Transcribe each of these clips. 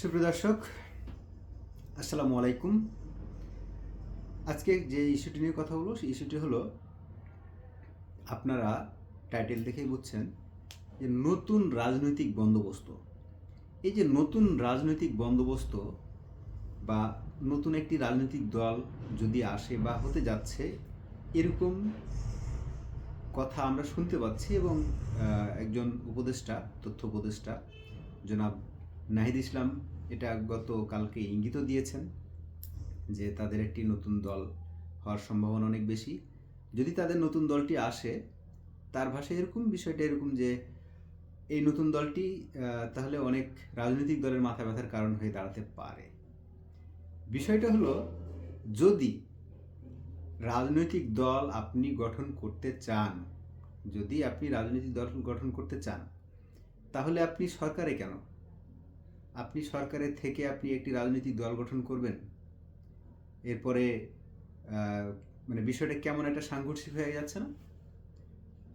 সুপ্রিয় দর্শক, আসসালামু আলাইকুম। আজকে যে ইস্যুটি নিয়ে কথা বলব, সেই ইস্যুটি হলো, আপনারা টাইটেল দেখেই বুঝছেন যে নতুন রাজনৈতিক বন্দোবস্ত। এই যে নতুন রাজনৈতিক বন্দোবস্ত বা নতুন একটি রাজনৈতিক দল যদি আসে বা হতে যাচ্ছে, এরকম কথা আমরা শুনতে পাচ্ছি এবং একজন উপদেষ্টা, তথ্য উপদেষ্টা, জনাব নাহিদ ইসলাম এটা গত কালকে ইঙ্গিতও দিয়েছেন যে তাদের একটি নতুন দল হওয়ার সম্ভাবনা অনেক বেশি। যদি তাদের নতুন দলটি আসে, তার ভাষায় এরকম বিষয়টা এরকম যে এই নতুন দলটি তাহলে অনেক রাজনৈতিক দলের মাথা ব্যথার কারণ হয়ে দাঁড়াতে পারে। বিষয়টা হলো, যদি রাজনৈতিক দল আপনি গঠন করতে চান, যদি আপনি রাজনৈতিক দল গঠন করতে চান, তাহলে আপনি সরকারে কেন? আপনি সরকারের থেকে আপনি একটি রাজনৈতিক দল গঠন করবেন? এরপরে মানে বিষয়টা কেমন একটা সাংঘর্ষিক হয়ে যাচ্ছে না?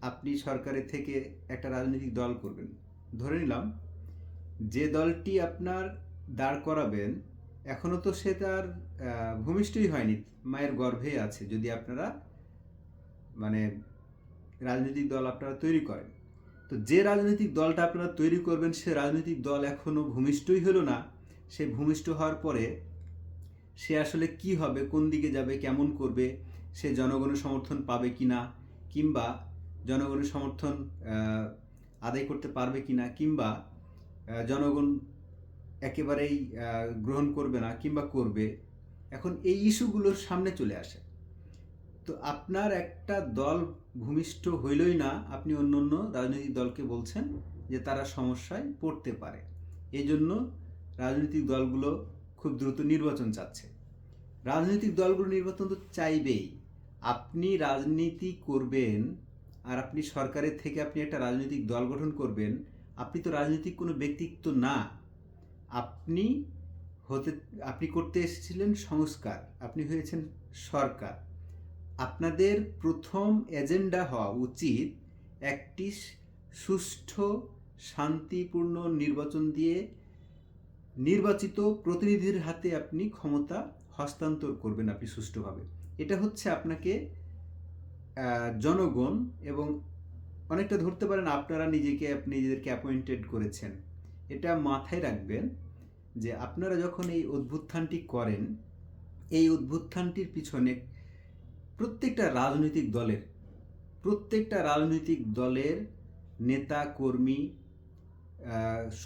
আপনি সরকারের থেকে একটা রাজনৈতিক দল করবেন। ধরে নিলাম, যে দলটি আপনার দাঁড় করাবেন এখনও তো সে তার ভূমিষ্ঠই হয়নি, মায়ের গর্ভে আছে, যদি আপনারা মানে রাজনৈতিক দল আপনারা তৈরি করেন। তো যে রাজনৈতিক দলটা আপনারা তৈরি করবেন, সে রাজনৈতিক দল এখনও ভূমিষ্ঠই হলো না। সে ভূমিষ্ঠ হওয়ার পরে সে আসলে কি হবে, কোন দিকে যাবে, কেমন করবে, সে জনগণের সমর্থন পাবে কি না, কিংবা জনগণের সমর্থন আদায় করতে পারবে কি না, কিংবা জনগণ একেবারেই গ্রহণ করবে না, কিংবা করবে, এখন এই ইস্যুগুলোর সামনে চলে আসে। তো আপনার একটা দল ভূমিষ্ঠ হইলই না, আপনি অন্য অন্য রাজনৈতিক দলকে বলছেন যে তারা সমস্যায় পড়তে পারে। এই জন্য রাজনৈতিক দলগুলো খুব দ্রুত নির্বাচন চাচ্ছে। রাজনৈতিক দলগুলো নির্বাচন তো চাইবেই। আপনি রাজনীতি করবেন আর আপনি সরকারের থেকে আপনি একটা রাজনৈতিক দল গঠন করবেন, আপনি তো রাজনৈতিক কোনো ব্যক্তিত্ব না। আপনি হতে, আপনি করতে এসেছিলেন সংস্কার, আপনি হয়েছেন সরকার। আপনাদের প্রথম এজেন্ডা হওয়া উচিত একটি সুষ্ঠু, শান্তিপূর্ণ নির্বাচন দিয়ে নির্বাচিত প্রতিনিধির হাতে আপনি ক্ষমতা হস্তান্তর করবেন আপনি সুষ্ঠুভাবে। এটা হচ্ছে আপনাকে জনগণ এবং অনেকটা ধরতে পারেন আপনারা নিজেকে, আপনি নিজেদেরকে অ্যাপয়েন্টেড করেছেন। এটা মাথায় রাখবেন যে আপনারা যখন এই উদ্ভুত্থানটি করেন, এই উদ্ভুত্থানটির পিছনে প্রত্যেকটা রাজনৈতিক দলের, প্রত্যেকটা রাজনৈতিক দলের নেতা, কর্মী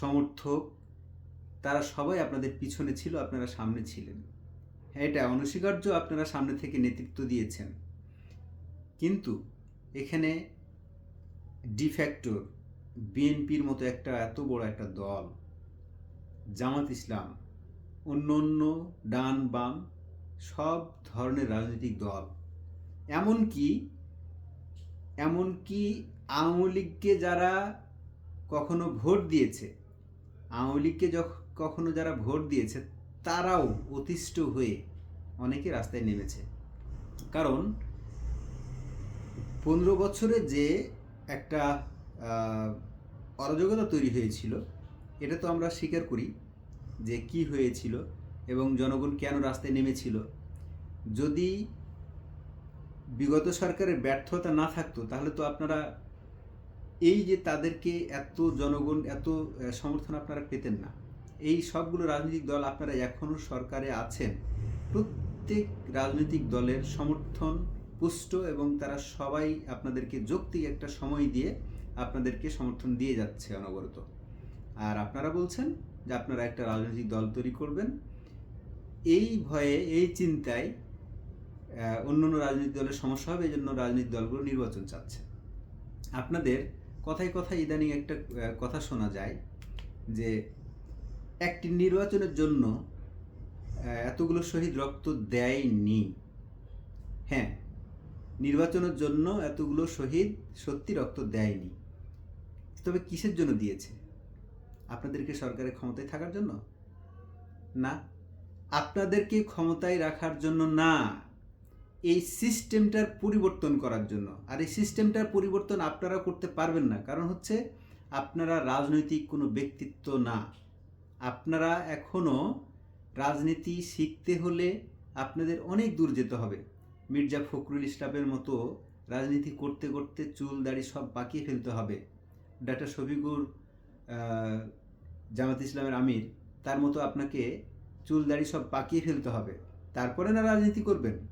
সমর্থক, তারা সবাই আপনাদের পিছনে ছিল, আপনারা সামনে ছিলেন। হ্যাঁ এটা অনস্বীকার্য, আপনারা সামনে থেকে নেতৃত্ব দিয়েছেন। কিন্তু এখানে ডিফ্যাক্টর বিএনপির মতো একটা, এত বড় একটা দল, জামাত ইসলাম অন্য অন্য ডান বাম, সব ধরনের রাজনৈতিক দল এমনকি এমনকি আওয়ামী লীগকে যারা কখনো ভোট দিয়েছে, আওয়ামী লীগকে কখনো যারা ভোট দিয়েছে, তারাও অতিষ্ঠ হয়ে অনেকে রাস্তায় নেমেছে। কারণ, পনেরো বছরে যে একটা অরাজকতা তৈরি হয়েছিল, এটা তো আমরা স্বীকার করি যে কি হয়েছিল এবং জনগণ কেন রাস্তায় নেমেছিল। যদি বিগত সরকারের ব্যর্থতা না থাকতো, তাহলে তো আপনারা এই যে তাদেরকে এত জনগণ, এত সমর্থন আপনারা পেতেন না। এই সবগুলো রাজনৈতিক দল আপনারা এখনও সরকারে আছেন। প্রত্যেক রাজনৈতিক দলের সমর্থন পুষ্ট এবং তারা সবাই আপনাদেরকে যৌক্তিক একটা সময় দিয়ে আপনাদেরকে সমর্থন দিয়ে যাচ্ছে অনবরত। আর আপনারা বলছেন যে আপনারা একটা রাজনৈতিক দল তৈরি করবেন। এই ভয়ে, এই চিন্তায় অন্য অন্য রাজনৈতিক দলের সমস্যা হবে এই জন্য রাজনৈতিক দলগুলো নির্বাচন চাচ্ছে। আপনাদের কথায় কথায় ইদানিং একটা কথা শোনা যায় যে একটি নির্বাচনের জন্য এতগুলো শহীদ রক্ত দেয়নি। হ্যাঁ নির্বাচনের জন্য এতগুলো শহীদ সত্যি রক্ত দেয়নি। তবে কিসের জন্য দিয়েছে? আপনাদেরকে সরকারের ক্ষমতায় থাকার জন্য? না। আপনাদেরকে ক্ষমতায় রাখার জন্য না। এই সিস্টেমটার পরিবর্তন করার জন্য। আর এই সিস্টেমটার পরিবর্তন আপনারা করতে পারবেন না। কারণ হচ্ছে, আপনারা রাজনৈতিক কোনো ব্যক্তিত্ব না। আপনারা এখনও রাজনীতি শিখতে হলে আপনাদের অনেক দূর যেতে হবে। মির্জা ফখরুল ইসলামের মতো রাজনীতি করতে করতে চুল, দাড়ি সব পাকিয়ে ফেলতে হবে। ডাক্তার শফিকুর জামাত ইসলামের আমির, তার মতো আপনাকে চুল, দাড়ি সব পাকিয়ে ফেলতে হবে। তারপরে না রাজনীতি করবেন?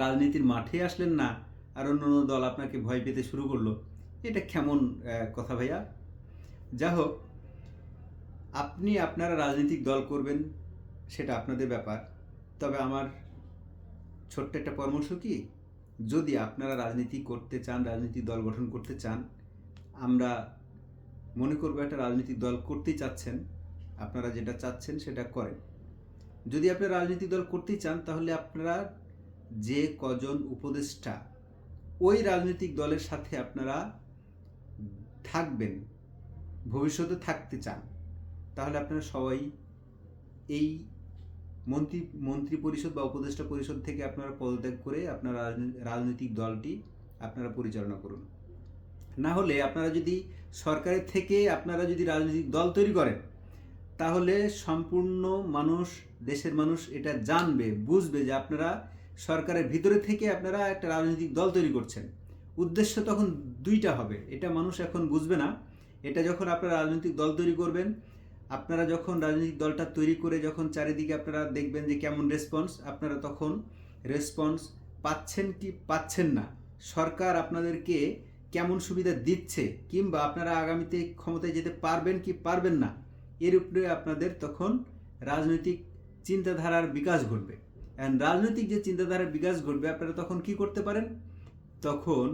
রাজনীতির মাঠে আসলেন না, আর অন্য অন্য দল আপনাকে ভয় পেতে শুরু করল। এটা কেমন কথা ভাইয়া? যা হোক আপনি আপনারা রাজনৈতিক দল করবেন, সেটা আপনাদের ব্যাপার। তবে আমার ছোট্ট একটা পরামর্শ কি? যদি আপনারা রাজনীতি করতে চান, রাজনৈতিক দল গঠন করতে চান, আমরা মনে করব একটা রাজনৈতিক দল করতেই চাচ্ছেন, আপনারা যেটা চাচ্ছেন সেটা করেন। যদি আপনি রাজনৈতিক দল করতেই চান, তাহলে আপনারা যে কজন উপদেষ্টা ওই রাজনৈতিক দলের সাথে আপনারা থাকবেন, ভবিষ্যতে থাকতে চান, তাহলে আপনারা সবাই এই মন্ত্রী মন্ত্রী পরিষদ বা উপদেষ্টা পরিষদ থেকে আপনারা পদত্যাগ করে আপনার রাজনী- রাজনৈতিক দলটি আপনারা পরিচালনা করুন। না হলে আপনারা যদি সরকারের থেকে আপনারা যদি রাজনৈতিক দল তৈরি করেন, তাহলে সম্পূর্ণ মানুষ, দেশের মানুষ এটা জানবে, বুঝবে যে আপনারা সরকারের ভিতরে থেকে আপনারা একটা রাজনৈতিক দল তৈরি করছেন। উদ্দেশ্য তখন দুইটা হবে। এটা মানুষ এখন বুঝবে না। এটা যখন আপনারা রাজনৈতিক দল তৈরি করবেন, আপনারা যখন রাজনৈতিক দলটা তৈরি করে যখন চারিদিকে আপনারা দেখবেন যে কেমন রেসপন্স আপনারা তখন রেসপন্স পাচ্ছেন কি পাচ্ছেন না। সরকার আপনাদেরকে কেমন সুবিধা দিচ্ছে কিংবা আপনারা আগামীতে ক্ষমতায় যেতে পারবেন কি পারবেন না, এর উপরে আপনাদের তখন রাজনৈতিক চিন্তাধারার বিকাশ ঘটবে। অ্যান্ড রাজনৈতিক যে চিন্তাধারার বিকাশ ঘটবে, আপনারা তখন কি করতে পারেন? তখন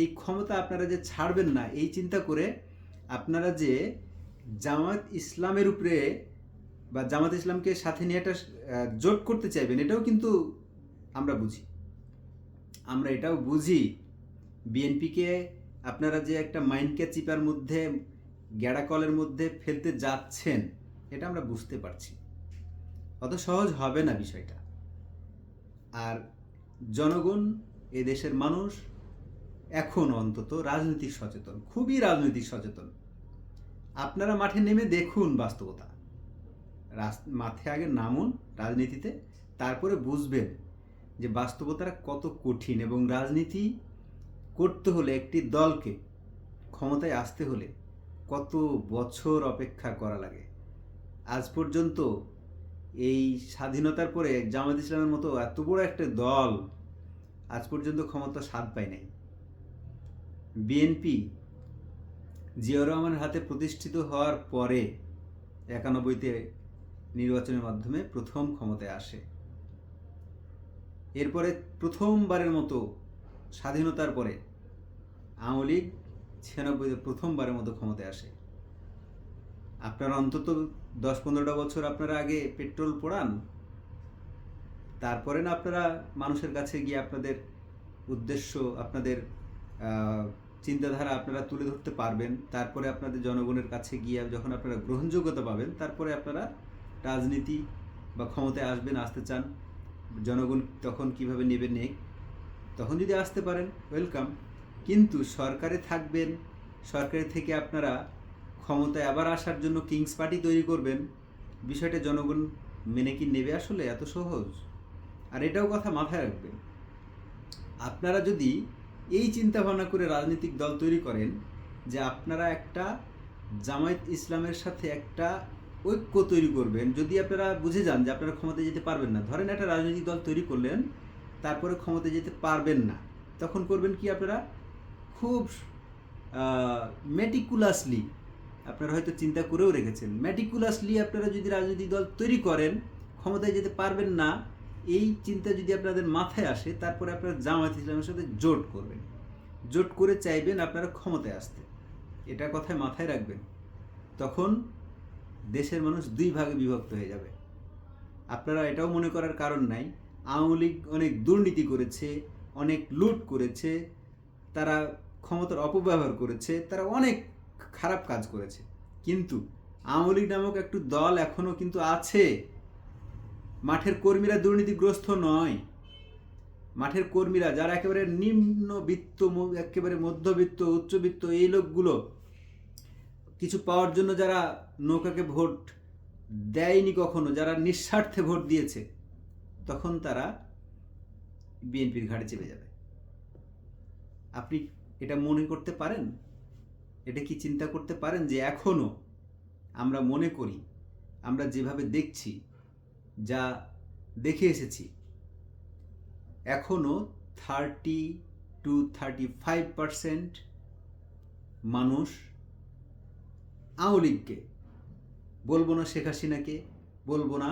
এই ক্ষমতা আপনারা যে ছাড়বেন না, এই চিন্তা করে আপনারা যে জামাত ইসলামের উপরে বা জামাত ইসলামকে সাথে নিয়ে একটা জোট করতে চাইবেন, এটাও কিন্তু আমরা বুঝি। আমরা এটাও বুঝি। বিএনপিকে আপনারা যে একটা মাইন্ডকে চিপার মধ্যে গ্যাড়াকলের মধ্যে ফেলতে যাচ্ছেন, এটা আমরা বুঝতে পারছি। অত সহজ হবে না বিষয়টা। আর জনগণ, এ দেশের মানুষ এখন অন্তত রাজনৈতিক সচেতন, খুবই রাজনৈতিক সচেতন। আপনারা মাঠে নেমে দেখুন বাস্তবতা। মাঠে আগে নামুন রাজনীতিতে, তারপরে বুঝবেন যে বাস্তবতাটা কত কঠিন এবং রাজনীতি করতে হলে একটি দলকে ক্ষমতায় আসতে হলে কত বছর অপেক্ষা করা লাগে। আজ পর্যন্ত এই স্বাধীনতার পরে জামাত ইসলামের মতো এত বড় একটা দল আজ পর্যন্ত ক্ষমতা স্বাদ পায় নাই। বিএনপি জিয়াউর রহমানের হাতে প্রতিষ্ঠিত হওয়ার পরে একানব্বইতে নির্বাচনের মাধ্যমে প্রথম ক্ষমতায় আসে। এরপরে প্রথমবারের মতো স্বাধীনতার পরে আওয়ামী লীগ ছিয়ানব্বইতে প্রথমবারের মতো ক্ষমতায় আসে। আপনারা অন্তত দশ পনেরোটা বছর আপনারা আগে পেট্রোল পোড়ান, তারপরে না আপনারা মানুষের কাছে গিয়ে আপনাদের উদ্দেশ্য, আপনাদের চিন্তাধারা আপনারা তুলে ধরতে পারবেন, তারপরে আপনাদের জনগণের কাছে গিয়ে যখন আপনারা গ্রহণযোগ্যতা পাবেন, তারপরে আপনারা রাজনীতি বা ক্ষমতায় আসবেন, আসতে চান, জনগণ তখন কীভাবে নেবে নেক, তখন যদি আসতে পারেন, ওয়েলকাম। কিন্তু সরকারে থাকবেন, সরকারের থেকে আপনারা ক্ষমতায় আবার আসার জন্য কিংস পার্টি তৈরি করবেন, বিষয়টা জনগণ মেনে কি নেবে আসলে? এত সহজ। আর এটাও কথা মাথায় রাখবেন। আপনারা যদি এই চিন্তা ভাবনা করে রাজনৈতিক দল তৈরি করেন যে আপনারা একটা জামায়াত ইসলামের সাথে একটা ঐক্য তৈরি করবেন, যদি আপনারা বুঝে যান যে আপনারা ক্ষমতায় যেতে পারবেন না, ধরেন একটা রাজনৈতিক দল তৈরি করলেন, তারপরে ক্ষমতায় যেতে পারবেন না, তখন করবেন কি আপনারা? খুব মেটিকুলাসলি আপনারা হয়তো চিন্তা করেও রেখেছেন। মেটিকুলাসলি আপনারা যদি রাজনৈতিক দল তৈরি করেন, ক্ষমতায় যেতে পারবেন না, এই চিন্তা যদি আপনাদের মাথায় আসে, তারপরে আপনারা জামায়াত ইসলামের সাথে জোট করবেন। জোট করে চাইবেন আপনারা ক্ষমতায় আসতে। এটা কথায় মাথায় রাখবেন। তখন দেশের মানুষ দুই ভাগে বিভক্ত হয়ে যাবে। আপনারা এটাও মনে করার কারণ নাই, আওয়ামী লীগ অনেক দুর্নীতি করেছে, অনেক লুট করেছে, তারা ক্ষমতার অপব্যবহার করেছে, তারা অনেক খারাপ কাজ করেছে। কিন্তু আওয়ামী লীগ নামক একটু দল এখনও কিন্তু আছে। মাঠের কর্মীরা দুর্নীতিগ্রস্ত নয়। মাঠের কর্মীরা যারা একেবারে নিম্নবিত্ত একেবারে মধ্যবিত্ত, উচ্চবিত্ত, এই লোকগুলো, কিছু পাওয়ার জন্য যারা নৌকাকে ভোট দেয়নি কখনো, যারা নিঃস্বার্থে ভোট দিয়েছে, তখন তারা বিএনপির ঘাড়ে চেপে যাবে। আপনি এটা মনে করতে পারেন? এটা কি চিন্তা করতে পারেন যে এখনও আমরা মনে করি, আমরা যেভাবে দেখছি, যা দেখে এসেছি এখনও thirty two thirty five percent মানুষ আওয়ামী বলব না শেখ হাসিনাকে, বলব না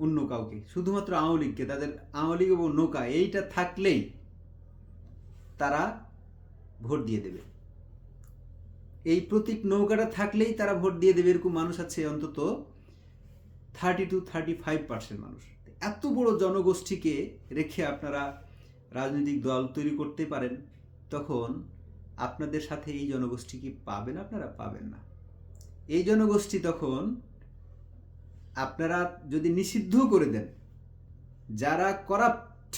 অন্য কাউকে, শুধুমাত্র আওয়ামী তাদের আওয়ামী এবং নৌকা, এইটা থাকলেই তারা ভোট দিয়ে দেবে। এই প্রতীক নৌকাটা থাকলেই তারা ভোট দিয়ে দেবে এরকম মানুষ আছে অন্তত thirty two thirty five percent মানুষ। এত বড় জনগোষ্ঠীকে রেখে আপনারা রাজনৈতিক দল তৈরি করতে পারেন, তখন আপনাদের সাথে এই জনগোষ্ঠী কি পাবেন আপনারা? পাবেন না। এই জনগোষ্ঠী তখন আপনারা যদি নিষিদ্ধ করে দেন, যারা করাপ্ট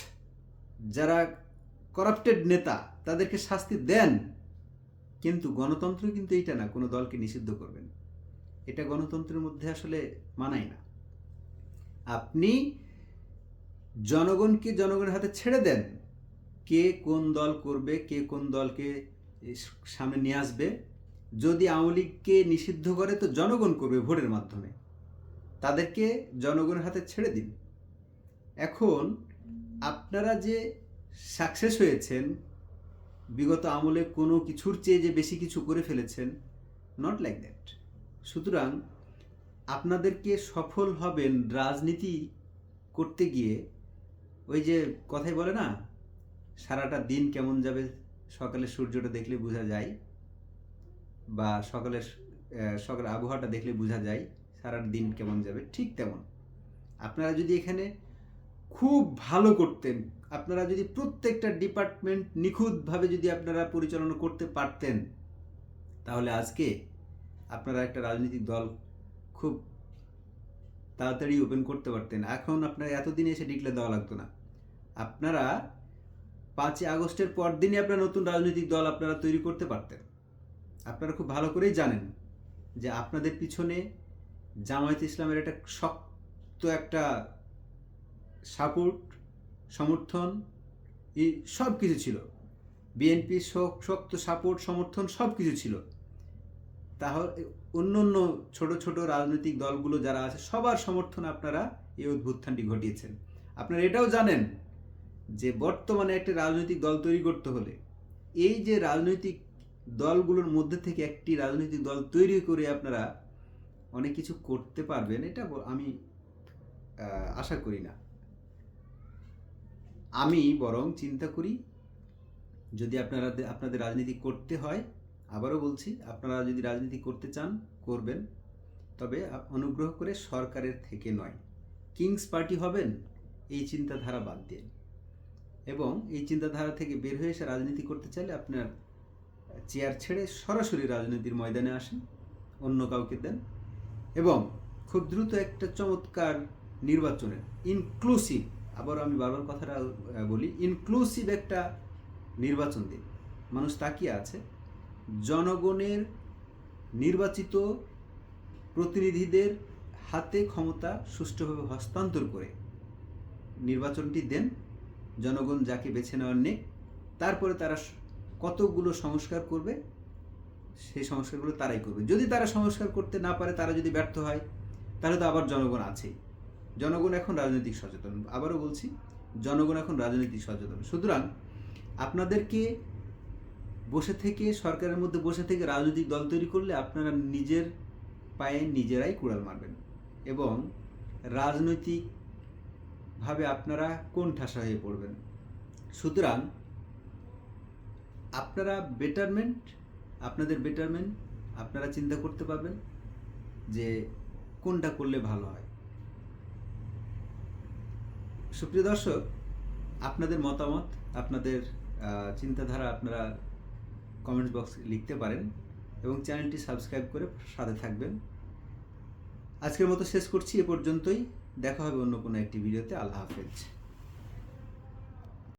যারা করাপ্টেড নেতা, তাদেরকে শাস্তি দেন কিন্তু গণতন্ত্র কিন্তু এইটা না, কোনো দলকে নিষিদ্ধ করবেন এটা গণতন্ত্রের মধ্যে আসলে মানায় না। আপনি জনগণকে জনগণের হাতে ছেড়ে দেন, কে কোন দল করবে, কে কোন দলকে সামনে নিয়ে আসবে। যদি আওয়ামী লীগকে নিষিদ্ধ করে, তো জনগণ করবে ভোটের মাধ্যমে। তাদেরকে জনগণের হাতে ছেড়ে দিন। এখন আপনারা যে সাকসেস হয়েছেন বিগত আমলে কোনো কিছুর চেয়ে যে বেশি কিছু করে ফেলেছেন নট লাইক দ্যাট সুতরাং আপনাদেরকে সফল হবেন রাজনীতি করতে গিয়ে, ওই যে কথাই বলে না, সারাটা দিন কেমন যাবে, সকালে সূর্যটা দেখলে বোঝা যায়, বা সকালের সকালের আবহাওয়াটা দেখলে বোঝা যায় সারাটা দিন কেমন যাবে, ঠিক তেমন। আপনারা যদি এখানে খুব ভালো করতেন। আপনারা যদি প্রত্যেকটা ডিপার্টমেন্ট নিখুঁতভাবে যদি আপনারা পরিচালনা করতে পারতেন, তাহলে আজকে আপনারা একটা রাজনৈতিক দল খুব তাড়াতাড়ি ওপেন করতে পারতেন। এখন আপনারা এতদিনে এসে ডিক্লেয়ার দেওয়া লাগতো না। আপনারা পাঁচই আগস্টের পর দিনই আপনারা নতুন রাজনৈতিক দল আপনারা তৈরি করতে পারতেন। আপনারা খুব ভালো করেই জানেন যে আপনাদের পিছনে জামায়াত ইসলামের একটা শক্ত একটা সাপোর্ট, সমর্থন এই সব কিছু ছিল। বিএনপির শক্ত সাপোর্ট, সমর্থন সব কিছু ছিল। তাহলে অন্য অন্য ছোট ছোট রাজনৈতিক দলগুলো যারা আছে, সবার সমর্থন আপনারা এই উদ্ভুত্থানটি ঘটিয়েছেন। আপনারা এটাও জানেন যে বর্তমানে একটা রাজনৈতিক দল তৈরি করতে হলে এই যে রাজনৈতিক দলগুলোর মধ্যে থেকে একটি রাজনৈতিক দল তৈরি করে আপনারা অনেক কিছু করতে পারবেন, এটা আমি আশা করি না। আমি বরং চিন্তা করি, যদি আপনারা আপনাদের রাজনীতি করতে হয়, আবারও বলছি, আপনারা যদি রাজনীতি করতে চান, করবেন। তবে অনুগ্রহ করে সরকারের থেকে নয়, কিংস পার্টি হবেন, এই চিন্তাধারা বাদ দিয়ে এবং এই চিন্তাধারা থেকে বের হয়ে এসে রাজনীতি করতে চাইলে আপনার চেয়ার ছেড়ে সরাসরি রাজনীতির ময়দানে আসেন, অন্য কাউকে দেন। এবং খুব দ্রুত একটা চমৎকার নির্বাচনের ইনক্লুসিভ আবার আমি বারবার কথাটা বলি ইনক্লুসিভ একটা নির্বাচন দিন। মানুষ তাকিয়ে আছে, জনগণের নির্বাচিত প্রতিনিধিদের হাতে ক্ষমতা সুষ্ঠুভাবে হস্তান্তর করে নির্বাচনটি দেন। জনগণ যাকে বেছে নেওয়ার নেই, তারপরে তারা কতগুলো সংস্কার করবে, সেই সংস্কারগুলো তারাই করবে। যদি তারা সংস্কার করতে না পারে, তারা যদি ব্যর্থ হয়, তাহলে তো আবার জনগণ আছেই। জনগণ এখন রাজনৈতিক সচেতন। আবারও বলছি, জনগণ এখন রাজনৈতিক সচেতন। সুতরাং আপনাদেরকে বসে থেকে, সরকারের মধ্যে বসে থেকে রাজনৈতিক দল তৈরি করলে আপনারা নিজের পায়ে নিজেরাই কুড়াল মারবেন এবং রাজনৈতিকভাবে আপনারা কোন ঠাসা হয়ে পড়বেন। সুতরাং আপনারা বেটারমেন্ট, আপনাদের বেটারমেন্ট আপনারা চিন্তা করতে পারবেন যে কোনটা করলে ভালো হয়। সুপ্রিয় দর্শক, আপনাদের মতামত, আপনাদের চিন্তাধারা আপনারা কমেন্ট বক্স লিখতে পারেন এবং চ্যানেলটি সাবস্ক্রাইব করে সাথে থাকবেন। আজকের মতো শেষ করছি, এ পর্যন্তই। দেখা হবে অন্য কোনো একটি ভিডিওতে আল্লাহ হাফেজ।